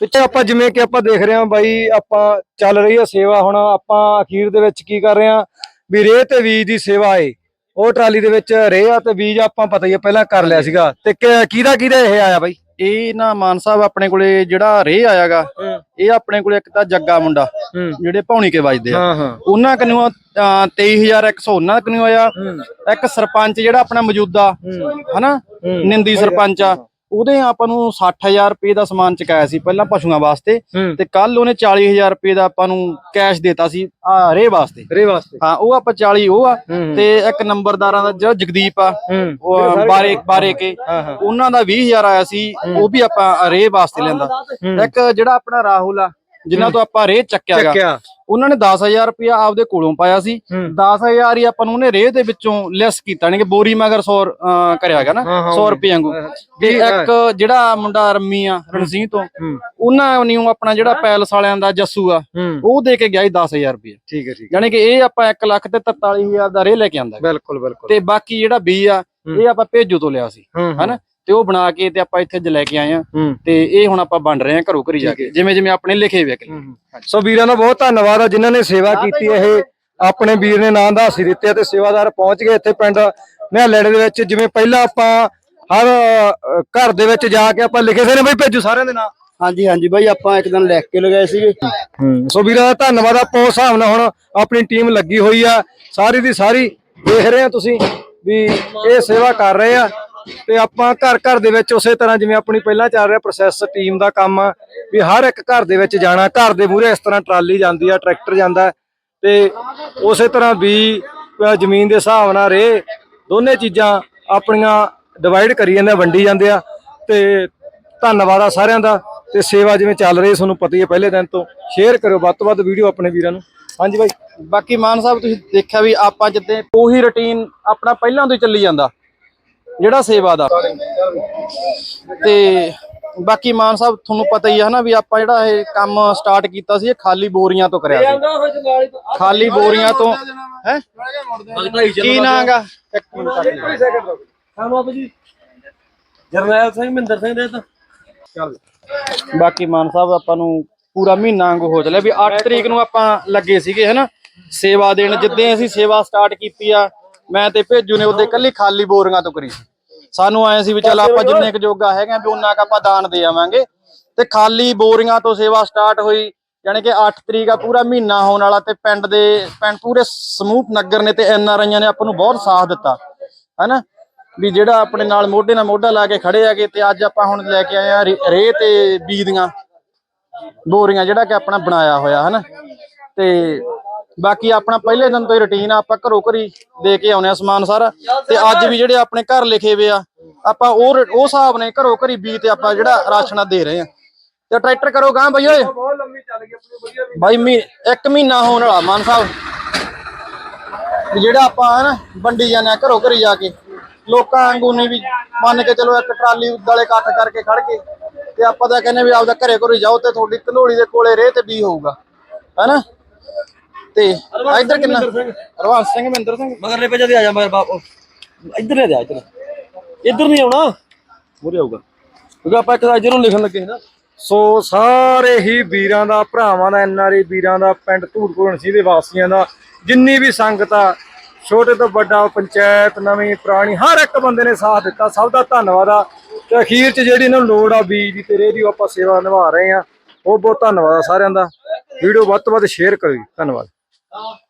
ਪਿੱਛੇ ਆਪਾਂ ਜਿਵੇਂ ਕਿ ਆਪਾਂ ਦੇਖ ਰਹੇ ਹਾਂ ਬਾਈ ਆਪਾਂ ਚੱਲ ਰਹੀ ਹੈ ਸੇਵਾ ਹੁਣ ਆਪਾਂ ਅਖੀਰ ਦੇ ਵਿੱਚ ਕੀ ਕਰ ਰਹੇ ਹਾਂ? ਵੀ ਰੇਹ ਤੇ ਬੀਜ ਦੀ ਸੇਵਾ ਏ। ਉਹ ਟਰਾਲੀ ਦੇ ਵਿੱਚ ਰੇਹ ਆ ਤੇ ਬੀਜ ਆਪਾਂ ਪਤਾ ਹੀ ਹੈ ਪਹਿਲਾਂ ਕਰ ਲਿਆ ਸੀਗਾ। ਤੇ ਕਿ- ਕਿਹਦਾ ਕਿਹਦਾ ਇਹ ਆਇਆ ਬਾਈ? ਇਹ ਨਾ ਮਾਨ ਸਾਹਿਬ ਆਪਣੇ ਕੋਲੇ ਜਿਹੜਾ ਰੇ ਆਇਆਗਾ ਇਹ ਆਪਣੇ ਕੋਲੇ ਇੱਕ ਤਾਂ ਜੱਗਾ ਮੁੰਡਾ ਜਿਹੜੇ ਭੌਣੀ ਕੇ ਵੱਜਦੇ ਆ। ਹਾਂ ਹਾਂ। ਉਹਨਾਂ ਕਨੂ 23100 ਉਹਨਾਂ ਕਨੂ ਆਇਆ। ਇੱਕ ਸਰਪੰਚ ਜਿਹੜਾ ਆਪਣਾ ਮੌਜੂਦਾ ਹਨਾ? ਨਿੰਦੀ ਸਰਪੰਚ ਆ। ਉਹਦੇ ਆਪਾਂ ਨੂੰ 60000 ਰੁਪਏ ਦਾ ਸਮਾਨ ਚੁਕਾਇਆ ਸੀ ਪਹਿਲਾਂ ਪਸ਼ੂਆਂ ਵਾਸਤੇ ਤੇ ਕੱਲ ਉਹਨੇ 40000 ਰੁਪਏ ਦਾ ਆਪਾਂ ਨੂੰ ਕੈਸ਼ ਦੇਤਾ ਸੀ ਆ ਰੇ ਵਾਸਤੇ। ਰੇਹ ਵਾਸਤੇ। ਹਾਂ ਉਹ ਆਪਾਂ 40 ਉਹ ਆ। ਤੇ ਇੱਕ ਨੰਬਰਦਾਰਾਂ ਦਾ ਜਿਹੜਾ ਜਗਦੀਪ ਆ ਉਹ ਬਾਰੇ ਬਾਰੇ ਕੇ। ਉਹਨਾਂ ਦਾ 20000 ਆਇਆ ਸੀ ਉਹ ਵੀ ਆਪਾਂ ਰੇ ਵਾਸਤੇ ਲੈਂਦਾ। ਇੱਕ ਜਿਹੜਾ ਆਪਣਾ ਰਾਹੁਲ ਆ ਜਿਨ੍ਹਾਂ ਤੋਂ ਆਪਾਂ ਰੇ ਚੱਕਿਆਗਾ ਚੱਕਿਆ। ਉਹਨਾਂ ਨੇ 10000 ਰੁਪਇਆ ਆਪਦੇ ਕੋਲੋਂ ਪਾਇਆ ਸੀ। ਹੂੰ। 10000 ਹੀ ਆਪਾਂ ਨੂੰ ਉਹਨੇ ਰੇ ਦੇ ਵਿੱਚੋਂ ਲੈਸ ਕੀਤਾ ਨਹੀਂ ਕਿ ਬੋਰੀ ਮਗਰ 100 ਅਹ, ਕਰਿਆਗਾ ਨਾ ਹਾਂ, ਹਾਂ, 100 ਰੁਪਏ ਵਾਂਗੂ। ਤੇ ਇੱਕ ਜਿਹੜਾ ਮੁੰਡਾ ਰੰਮੀ ਆ ਰਣਸੀਂਹ ਤੋਂ ਉਹਨਾਂ ਨੇ ਆਪਣਾ ਜਿਹੜਾ ਪੈਲਸ ਵਾਲਿਆਂ ਦਾ ਜੱਸੂ ਆ ਉਹ ਦੇ ਕੇ ਗਿਆ ਸੀ 10000 ਰੁਪਏ ਠੀਕ ਹੈ ਠੀਕ ਯਾਨੀ ਕਿ ਇਹ ਆਪਾਂ 1 ਲੱਖ ਤੇ 43000 ਦਾ ਰੇ ਲੈ ਕੇ ਆਂਦਾ। ਬਿਲਕੁਲ ਬਿਲਕੁਲ। ਤੇ ਬਾਕੀ ਜਿਹੜਾ ਬੀ ਆ ਇਹ ਆਪਾਂ ਭੇਜੋ ਤੋਂ ਲਿਆ ਸੀ। ਹਨਾ? ਤੇ ਉਹ ਬਣਾ ਕੇ ਤੇ ਆਪਾਂ ਇੱਥੇ ਜ ਲੈ ਕੇ ਆਏ ਆ ਤੇ ਇਹ ਹੁਣ ਆਪਾਂ ਵੰਡ ਰਹੇ ਆ ਘਰੋਂ ਘਰੀ ਜਾ ਕੇ। ਜਿਵੇਂ ਜਿਵੇਂ ਆਪਣੇ ਲਿਖੇ ਵੇ ਸੋ ਵੀਰਾਂ ਦਾ ਬਹੁਤ ਧੰਨਵਾਦ ਆ ਜਿਨ੍ਹਾਂ ਨੇ ਸੇਵਾ ਕੀਤੀ ਇਹ ਆਪਣੇ ਵੀਰ ਨੇ ਨਾਂ ਦਾ ਸੀ ਦਿੱਤੇ ਤੇ ਸੇਵਾਦਾਰ ਪਹੁੰਚ ਗਏ ਇੱਥੇ ਪਿੰਡ ਨਿਹਾਲੜੇ ਦੇ ਵਿੱਚ। ਜਿਵੇਂ ਪਹਿਲਾਂ ਆਪਾਂ ਹਰ ਘਰ ਦੇ ਵਿੱਚ ਜਾ ਕੇ ਆਪਾਂ ਲਿਖੇ ਸੀ ਨੇ ਬਈ ਭੇਜੋ ਸਾਰਿਆਂ ਦੇ ਨਾਂ। ਹਾਂਜੀ ਹਾਂਜੀ ਬਾਈ ਆਪਾਂ ਇੱਕ ਦਿਨ ਲਿਖ ਕੇ ਲਗਾਏ ਸੀਗੇ। ਸੋ ਵੀਰਾਂ ਦਾ ਧੰਨਵਾਦ ਆਪਾਂ ਉਸ ਹਿਸਾਬ ਨਾਲ ਹੁਣ ਆਪਣੀ ਟੀਮ ਲੱਗੀ ਹੋਈ ਆ। ਸਾਰੀ ਦੀ ਸਾਰੀ ਦੇਖ ਰਹੇ ਆ ਤੁਸੀਂ ਵੀ ਇਹ ਸੇਵਾ ਕਰ ਰਹੇ ਆ। ਤੇ ਆਪਾਂ ਘਰ ਘਰ ਦੇ ਵਿੱਚ ਉਸੇ ਤਰ੍ਹਾਂ ਜਿਵੇਂ ਆਪਣੀ ਪਹਿਲਾਂ ਚੱਲ ਰਿਹਾ ਪ੍ਰੋਸੈਸ ਟੀਮ ਦਾ ਕੰਮ ਆ ਵੀ ਹਰ ਇੱਕ ਘਰ ਦੇ ਵਿੱਚ ਜਾਣਾ, ਘਰ ਦੇ ਮੂਹਰੇ ਇਸ ਤਰ੍ਹਾਂ ਟਰਾਲੀ ਜਾਂਦੀ ਆ, ਟਰੈਕਟਰ ਜਾਂਦਾ ਹੈ ਤੇ ਉਸੇ ਤਰ੍ਹਾਂ ਵੀ ਜ਼ਮੀਨ ਦੇ ਹਿਸਾਬ ਨਾਲ ਰੇ, ਦੋਨੇ ਚੀਜ਼ਾਂ ਆਪਣੀਆਂ ਡਿਵਾਈਡ ਕਰੀ ਜਾਂਦੇ ਵੰਡੀ ਜਾਂਦੇ ਆ ਤੇ ਧੰਨਵਾਦ ਆ ਸਾਰਿਆਂ ਦਾ ਤੇ ਸੇਵਾ ਜਿਵੇਂ ਚੱਲ ਰਹੀ ਤੁਹਾਨੂੰ ਪਤਾ ਹੀ ਹੈ ਪਹਿਲੇ ਦਿਨ ਤੋਂ। ਸ਼ੇਅਰ ਕਰਿਓ, ਵੱਧ ਤੋਂ ਵੱਧ ਵੀਡੀਓ ਆਪਣੇ ਵੀਰਾਂ ਨੂੰ। ਹਾਂਜੀ ਬਾਈ। ਬਾਕੀ ਮਾਨ ਸਾਹਿਬ, ਤੁਸੀਂ ਦੇਖਿਆ ਵੀ ਆਪਾਂ ਜਿੱਦਾਂ ਉਹੀ ਰੁਟੀਨ ਆਪਣਾ ਪਹਿਲਾਂ ਤੋਂ ਹੀ ਚੱਲੀ ਜਾਂਦਾ। ਜਿਹੜਾ ਸੇਵਾ ਦਾ। ਤੇ ਬਾਕੀ ਮਾਨ ਸਾਹਿਬ ਤੁਹਾਨੂੰ ਪਤਾ ਹੀ ਹੈ ਨਾ ਵੀ ਆਪਾਂ ਜਿਹੜਾ ਇਹ ਕੰਮ ਸਟਾਰਟ ਕੀਤਾ ਸੀ ਇਹ ਖਾਲੀ ਬੋਰੀਆਂ ਤੋਂ ਕਰਿਆ ਸੀ। ਖਾਲੀ ਬੋਰੀਆਂ ਤੋਂ। ਹੈ? ਕੀ ਨਾਂਗਾ ਇੱਕ ਮਿੰਟ ਕੱਟ ਲਿਓ। ਜਰਨੈਲ ਸਿੰਘ ਮਹਿੰਦਰ ਸਿੰਘ ਦੇ ਤਾਂ। ਬਾਕੀ ਮਾਨ ਸਾਹਿਬ ਆਪਾਂ ਨੂੰ ਪੂਰਾ ਮਹੀਨਾ ਵਾਂਗੂ ਹੋ ਚੱਲਿਆ ਵੀ 8 ਤਰੀਕ ਨੂੰ ਆਪਾਂ ਲੱਗੇ ਸੀਗੇ ਹਨਾ? ਸੇਵਾ ਦੇਣ ਜਿੱਦਾਂ ਅਸੀਂ ਸੇਵਾ ਸਟਾਰਟ ਕੀਤੀ ਆ ਮੈਂ ਤੇ ਭੇਜੂ ਨੇ ਉਹਦੇ ਕੱਲੀ ਖਾਲੀ ਬੋਰੀਆਂ ਤੋਂ ਕਰੀ ਸਾਨੂੰ ਆਏ ਸੀ ਵੀ ਚੱਲ ਆਪਾਂ ਜਿੰਨੇ ਕੁ ਜੋਗਾ ਹੈਗੇ ਵੀ ਉਹਨਾਂ ਕ ਆਪਾਂ ਦਾਨ ਦੇ ਆਵਾਂਗੇ। ਤੇ ਖਾਲੀ ਬੋਰੀਆਂ ਤੋਂ ਸੇਵਾ ਸਟਾਰਟ ਹੋਈ ਯਾਨੀ ਕਿ 8 ਤਰੀਕ ਆ, ਪੂਰਾ ਮਹੀਨਾ ਹੋਣ ਵਾਲਾ ਤੇ ਪਿੰਡ ਦੇ, ਪਿੰਡ ਪੂਰੇ ਸਮੂਹ ਨਗਰ ਨੇ ਤੇ ਐਨ ਆਰ ਆਈਆਂ ਨੇ ਆਪਾਂ ਨੂੰ ਬਹੁਤ ਸਾਥ ਦਿੱਤਾ, ਹਨਾ? ਵੀ ਜਿਹੜਾ ਆਪਣੇ ਨਾਲ ਮੋਢੇ ਨਾਲ ਮੋਢਾ ਲਾ ਕੇ ਖੜੇ ਆਗੇ ਤੇ ਅੱਜ ਆਪਾਂ ਹੁਣ ਲੈ ਕੇ ਆਏ ਆ ਰੇ ਤੇ ਬੀ ਦੀਆਂ, ਬੋਰੀਆਂ ਜਿਹੜਾ ਕਿ ਆਪਣਾ ਬਣਾਇਆ ਹੋਇਆ, ਹਨਾ? ਤੇ ਬਾਕੀ ਆਪਣਾ ਪਹਿਲੇ ਦਿਨ ਤੋਂ ਹੀ ਰੁਟੀਨ ਆ, ਆਪਾਂ ਘਰੋਂ ਘਰੀ ਦੇ ਕੇ ਆਉਨੇ ਆ ਸਮਾਨ ਸਾਰਾ। ਤੇ ਅੱਜ ਵੀ ਜਿਹੜੇ ਆਪਣੇ ਘਰ ਲਿਖੇ ਵੇ ਆ, ਆਪਾਂ ਉਹ ਉਹ ਹਿਸਾਬ ਨੇ ਘਰੋਂ ਘਰੀ ਬੀ ਤੇ ਆਪਾਂ ਜਿਹੜਾ ਰਾਸ਼ਨਾ ਦੇ ਰਹੇ ਆ। ਤੇ ਟਰੈਕਟਰ ਕਰੋ ਗਾਂ ਬਈ ਓਏ। ਬਹੁਤ ਲੰਮੀ ਚੱਲ ਗਈ ਆਪਣੀ ਵਧੀਆ ਬਾਈ ਮੀ, ਇੱਕ ਮਹੀਨਾ ਹੋਣ ਵਾਲਾ ਮਾਨ ਸਾਹਿਬ। ਜਿਹੜਾ ਆਪਾਂ ਹਨਾ ਵੰਡੀ ਜਾਂਦੇ ਆ ਘਰੋਂ ਘਰੀ ਜਾ ਕੇ। ਲੋਕਾਂ ਵਾਂਗੂ ਨਹੀਂ ਵੀ ਮੰਨ ਕੇ ਚਲੋ ਇੱਕ ਟਰਾਲੀ ਵਾਲੇ ਇਕੱਠ ਕਰਕੇ ਖੜ ਕੇ, ਤੇ ਆਪਾਂ ਤਾਂ ਕਹਿੰਦੇ ਵੀ ਆਪਦਾ ਘਰੇ ਘਰੇ ਜਾਓ ਤੇ ਤੁਹਾਡੀ ਘਨੋਲੀ ਦੇ ਕੋਲੇ ਰੇਹ ਤੇ ਬੀ ਹੋਊਗਾ। ਹੈਨਾ ਤੇ ਇੱਧਰ ਕਿੰਨਾ? ਰਵਾਨ ਸਿੰਘ। ਮਹਿੰਦਰ ਸਿੰਘ। ਮਗਰਲੇ ਪੇਜ ਤੇ ਆ ਜਾ ਮਗਰ ਬਾਪ। ਇੱਧਰ ਲੈ ਜਾ ਇੱਧਰ। ਇੱਧਰ ਨਹੀਂ ਆਉਣਾ। ਮੁਰੇ ਆਊਗਾ। ਕਿਉਂਕਿ ਆਪਾਂ ਇੱਕ ਅਜੇ ਨੂੰ ਲਿਖਣ ਲੱਗੇ ਸੀ ਨਾ। ਸੋ ਸਾਰੇ ਹੀ ਵੀਰਾਂ ਦਾ ਭਰਾਵਾਂ ਦਾ ਐਨਆਰਏ ਵੀਰਾਂ ਦਾ ਪਿੰਡ ਧੂੜਕੋਣਸੀ ਦੇ ਵਾਸੀਆਂ ਦਾ ਜਿੰਨੀ ਵੀ ਸੰਗਤ ਆ ਛੋਟੇ ਤੋਂ ਵੱਡਾ ਪੰਚਾਇਤ ਨਵੀਂ ਪੁਰਾਣੀ ਹਰ ਇੱਕ ਬੰਦੇ ਨੇ ਸਾਥ ਦਿੱਤਾ। ਸਭ ਦਾ ਧੰਨਵਾਦ ਆ। ਤੇ ਅਖੀਰ 'ਚ ਜਿਹੜੀ ਇਹਨਾਂ ਨੂੰ ਲੋੜ ਆ ਬੀਜ ਦੀ ਤੇ ਰੇਹ ਦੀ ਆਪਾਂ ਸੇਵਾ ਨਿਭਾ ਰਹੇ ਆ। ਬਹੁਤ ਬਹੁਤ ਧੰਨਵਾਦ ਆ ਸਾਰਿਆਂ ਦਾ। ਵੀਡੀਓ ਵੱਧ ਤੋਂ ਵੱਧ ਸ਼ੇਅਰ ਕਰੋ ਜੀ। ਧੰਨਵਾਦ। 啊。